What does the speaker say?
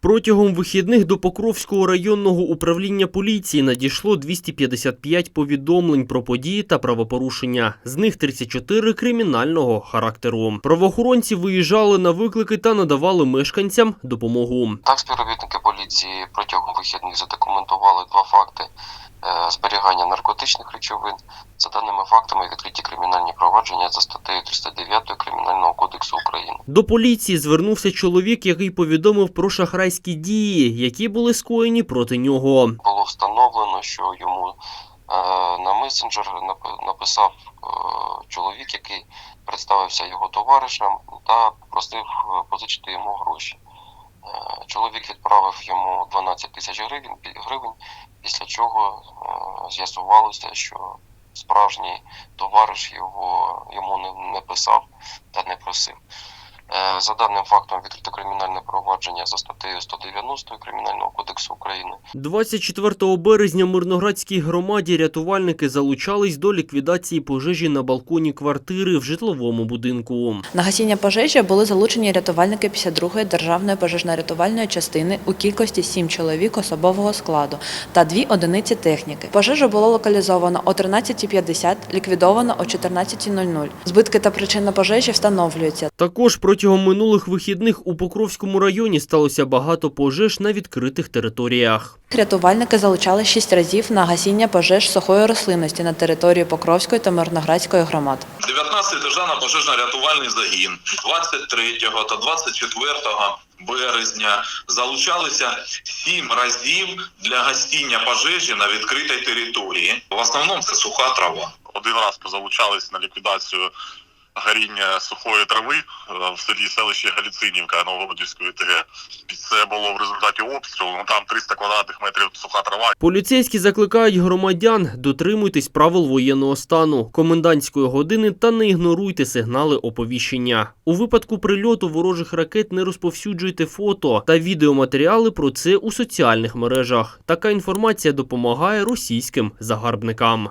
Протягом вихідних до Покровського районного управління поліції надійшло 255 повідомлень про події та правопорушення. З них 34 кримінального характеру. Правоохоронці виїжджали на виклики та надавали мешканцям допомогу. Так, співробітники поліції протягом вихідних задокументували два факти зберігання наркотичних речовин. За даними фактами відкриті кримінальні провадження за статтею 309 Кримінального кодексу України. До поліції звернувся чоловік, який повідомив про шахрайські дії, які були скоєні проти нього. Було встановлено, що йому е, на месенджер нап- написав е, чоловік, який представився його товаришем та просив е, позичити йому гроші. Чоловік відправив йому 12 тисяч гривень, гривень, після чого е, з'ясувалося, що справжній товариш його йому не, не писав та не просив. Е, За даним фактом відкрито кримінальне провадження за статтею 190 Кримінального кодексу України. 24 березня в Мирноградській громаді рятувальники залучались до ліквідації пожежі на балконі квартири в житловому будинку. На гасіння пожежі були залучені рятувальники 52-ї державної пожежно-рятувальної частини у кількості 7 чоловік особового складу та 2 одиниці техніки. Пожежу було локалізовано о 13.50, ліквідовано о 14.00. Збитки та причина пожежі встановлюються. Також протягом минулих вихідних у Покровському районі сталося багато пожеж на відкритих територіях. Рятувальники залучали 6 разів на гасіння пожеж сухої рослинності на території Покровської та Мирноградської громад. 19-й державна пожежно-рятувальний загін 23 та 24 березня залучалися сім разів для гасіння пожежі на відкритій території. В основному це суха трава. один раз залучались на ліквідацію горіння сухої трави е, в селі селищі Галіцинівка Новгородівської ТГ. Це було в результаті обстрілу. Ну там 300 квадратних метрів суха трава. Поліцейські закликають громадян дотримуйтесь правил воєнного стану, комендантської години та не ігноруйте сигнали оповіщення. У випадку прильоту ворожих ракет не розповсюджуйте фото та відеоматеріали про це у соціальних мережах. Така інформація допомагає російським загарбникам.